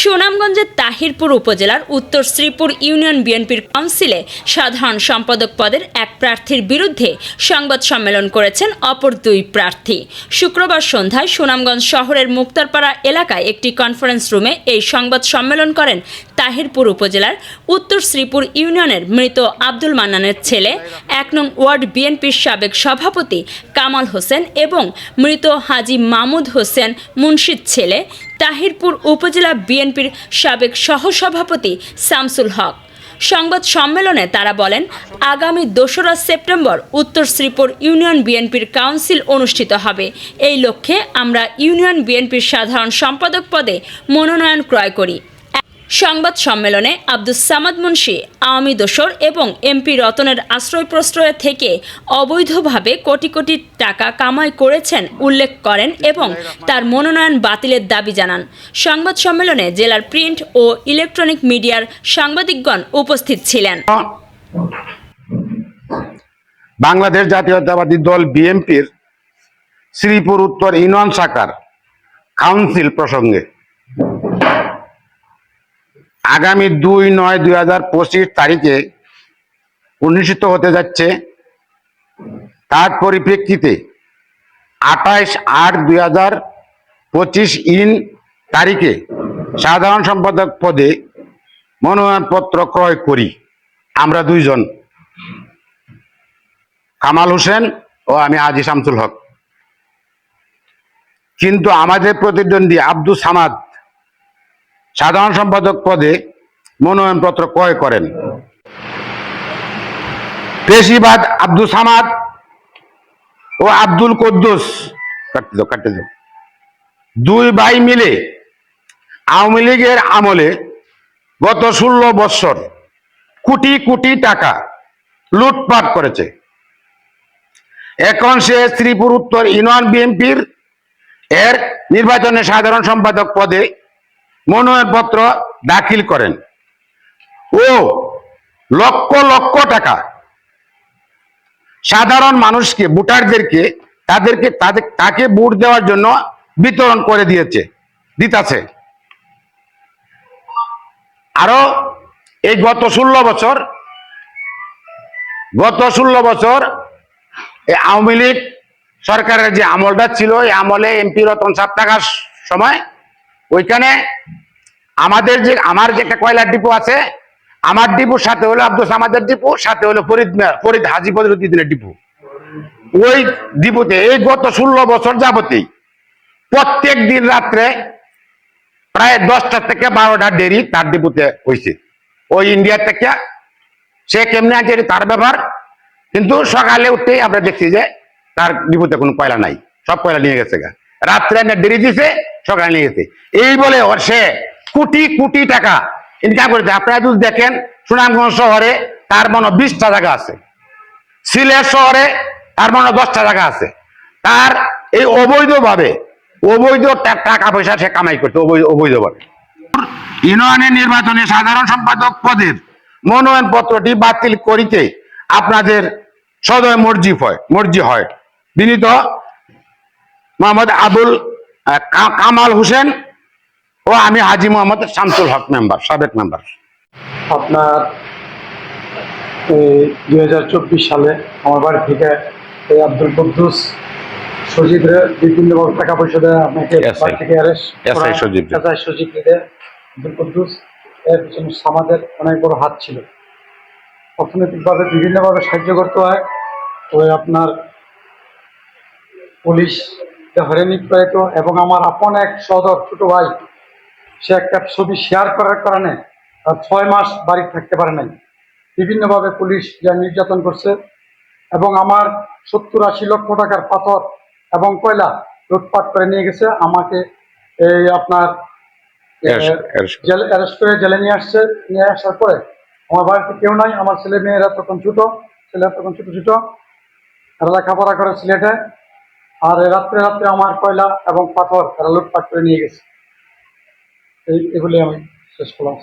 সুনামগঞ্জের তাহিরপুর উপজেলার উত্তর শ্রীপুর ইউনিয়ন বিএনপির কাউন্সিলে সাধারণ সম্পাদক পদের এক প্রার্থীর বিরুদ্ধে সংবাদ সম্মেলন করেছেন অপর দুই প্রার্থী। শুক্রবার সন্ধ্যায় সুনামগঞ্জ শহরের মুক্তারপাড়া এলাকায় একটি কনফারেন্স রুমে এই সংবাদ সম্মেলন করেন তাহিরপুর উপজেলার উত্তর শ্রীপুর ইউনিয়নের মৃত আব্দুল মান্নানের ছেলে, এক নং ওয়ার্ড বিএনপির সাবেক সভাপতি কামাল হোসেন এবং মৃত হাজি মামুদ হোসেন মুন্সিদ ছেলে, তাহিরপুর উপজেলা বিএনপির সাবেক সহসভাপতি শামসুল হক। সংবাদ সম্মেলনে তারা বলেন, আগামী দোসরা সেপ্টেম্বর উত্তর শ্রীপুর ইউনিয়ন বিএনপির কাউন্সিল অনুষ্ঠিত হবে। এই লক্ষ্যে আমরা ইউনিয়ন বিএনপির সাধারণ সম্পাদক পদে মনোনয়ন ক্রয় করি। সংবাদ সম্মেলনে আব্দুস সামাদ মুন্সি, আওয়ামী দোসর এবং এমপি রতনের আশ্রয় প্রশ্রয় থেকে অবৈধভাবে কোটি কোটি টাকা কামাই করেছেন উল্লেখ করেন এবং তার মনোনয়ন বাতিলের দাবি জানান। সংবাদ সম্মেলনে জেলার প্রিন্ট ও ইলেকট্রনিক মিডিয়ার সাংবাদিকগণ উপস্থিত ছিলেন। বাংলাদেশ জাতীয়তাবাদী দল বিএনপির শ্রীপুর উত্তর ইউনিয়ন শাখার কাউন্সিল প্রসঙ্গে। আগামী দুই নয় দুই হাজার পঁচিশ তারিখে অনুষ্ঠিত হতে যাচ্ছে। তার পরিপ্রেক্ষিতে আঠাইশ আট দুই হাজার পঁচিশ ইন তারিখে সাধারণ সম্পাদক পদে মনোনয়নপত্র ক্রয় করি। আমরা দুইজন, কামাল হোসেন ও আমি আজি শামসুল হক। কিন্তু আমাদের প্রতিদ্বন্দ্বী আব্দুল সামাদ সাধারণ সম্পাদক পদে মনোনয়নপত্র ক্রয় করেন। পেশিবাদ আব্দুল সামাদ ও আব্দুল কদ্দুস। কাটতে দাও কাটতে দাও। দুই ভাই মিলে আওয়ামী লীগের আমলে গত ষোলো বৎসর কোটি কোটি টাকা লুটপাট করেছে। এখন সে শ্রীপুর উত্তর ইউনিয়ন বিএনপির এর নির্বাচনে সাধারণ সম্পাদক পদে মনোনয়নপত্র দাখিল করেন। ও লক্ষ লক্ষ টাকা সাধারণ মানুষকে, ভোটারদেরকে তাদেরকে, তাদের, তাকে ভোট দেওয়ার জন্য বিতরণ করে দিয়েছে, দিতাছে। আরও এই গত ষোলো বছর, গত ষোলো বছর এই আওয়ামী লীগ সরকারের যে আমলটা ছিল, এই আমলে এমপি রতন সাত থাকার সময় ওইখানে আমাদের যে, আমার যে একটা কয়লার ডিপো আছে, আমার ডিপোর সাথে হলো আব্দুল সামাদের ডিপো, সাথে হলো ফরিদ ফরিদ হাজি বদরুদ্দিনের ডিপো। ওই ডিপোতে এই গত ষোলো বছর যাবতেই প্রত্যেক দিন রাত্রে প্রায় দশটা থেকে বারোটা দেরি তার ডিপোতে হয়েছে ওই ইন্ডিয়া থেকে সে কেমনে আছে তার ব্যাপার, কিন্তু সকালে উঠতেই আমরা দেখছি যে তার ডিপোতে কোনো কয়লা নাই, সব কয়লা নিয়ে গেছে গা। রাত্রে দেরি দিছে সকালে নিয়ে গেছে। এই বলে সে কোটি কোটি টাকা ইনকাম করেছে। আপনারা যদি দেখেন, সুনামগঞ্জ শহরে তার মনে বিশটা জায়গা আছে। সিলেট শহরে তার মনে দশটা জায়গা আছে। তার এই অবৈধভাবে, অবৈধ টাকা পয়সা সে কামাই করছে, অবৈ- অবৈধভাবে। ইউনিয়নের নির্বাচনে সাধারণ সম্পাদক পদের মনোনয়ন পত্রটি বাতিল করিতে আপনাদের সদয় মর্জি হয় মর্জি হয়। বিনীত মোহাম্মদ আবুল কামাল হোসেন ও আমি হাজি মোহাম্মদ শামসুল হক মেম্বার সাবেক মেম্বার। আপনার দুই হাজার চব্বিশ সালে আমার বাড়ি থেকে এই আব্দুল কুদ্দুস সজিবরে বিভিন্নভাবে টাকা পয়সা দেয় আপনাকে বাড়ি থেকে সজীব। সজীব দেয় আব্দুল কুদ্দুস এর পিছনে সমাজের অনেক বড় হাত ছিল। অর্থনৈতিকভাবে বিভিন্নভাবে সাহায্য করতে হয়। ওই আপনার পুলিশ হয়রানি প্রয়ত এবং আমার আপন এক সদর ছোট ভাই সে একটা ছবি শেয়ার করার কারণে তার ছয় মাস বাড়ি থাকতে পারে নাই। বিভিন্নভাবে পুলিশ যা নির্যাতন করছে এবং আমার সত্তর আশি লক্ষ টাকার পাথর এবং কয়লা লুটপাট করে নিয়ে গেছে আমাকে এই আপনার অ্যারেস্ট করে। জেলে নিয়ে আসছে নিয়ে আসার পরে আমার বাড়িতে কেউ নাই আমার ছেলে মেয়েরা তখন ছোট ছেলেরা তখন ছোট ছোট লেখাপড়া করে সিলেটে আর রাত্রে রাত্রে আমার কয়লা এবং পাথর তারা লুটপাট করে নিয়ে গেছে। এই এগুলি আমি শেষ করলাম।